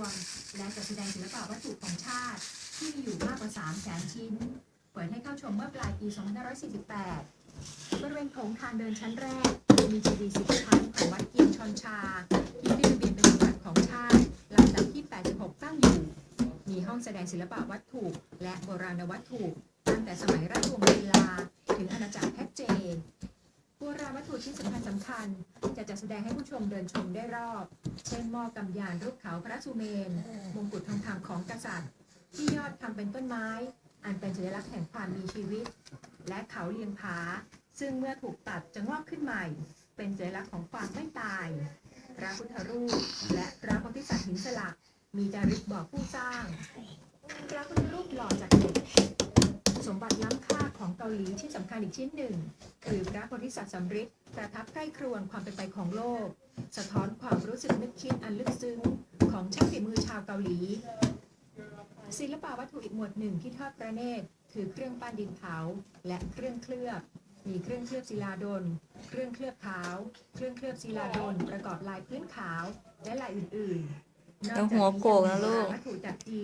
วง และจัดแสดงศิลปะวัตถุของชาติ ที่มีอยู่มากกว่า3แสนชิ้น เปิดให้เข้าชมเมื่อปลายปี 2548 บริเวณโถงทางเดินชั้นแรก มีเจดีย์สิบชั้นของวัดเกียงชอนชา ที่ได้เบียบเป็นสมบัติของชาติลำดับที่ 86 ตั้งอยู่ มีห้องแสดงศิลปะวัตถุ และโบราณวัตถุตั้งแต่สมัยราชวงศ์ลีลา ถึงอาณาจักรแพ็กเจ โบราณวัตถุชิ้นสำคัญสำคัญ จะจัดแสดงให้ผู้ชมเดินชมได้รอบ เช่นหม้อกำยานรูปเขาพระสุเมน มงกุฎทองคำของกษัตริย์ ที่ยอดทำเป็นต้นไม้ อันเป็นสัญลักษณ์แห่งความมีชีวิต และเขาเลียงผา ซึ่งเมื่อถูกตัดจะงอกขึ้นใหม่ เป็นสัญลักษณ์ของความไม่ตาย พระพุทธรูป และพระโพธิสัตว์หินสลัก มีจารึกบอกผู้สร้างพระพุทธรูปหล่อจากเหล็กสมบัติล้ำ ของเกาหลีที่สำคัญอีกชิ้นหนึ่ง คือพระโพธิสัตว์สำริดประทับใกล้ครวนความเป็นไปของโลก สะท้อนความรู้สึกนึกคิดอันลึกซึ้ง ของช่างฝีมือชาวเกาหลี ศิลปวัตถุอีกหมวดหนึ่งที่ทอดพระเนตรคือเครื่องปั้นดินเผาและเครื่องเคลือบ มีเครื่องเคลือบศิลาดล เครื่องเคลือบขาว เครื่องเคลือบศิลาดล ประกอบลายพื้นขาวและลายอื่นๆนอกต้องจากหัวโกกนะลูก วัตถุจากจีน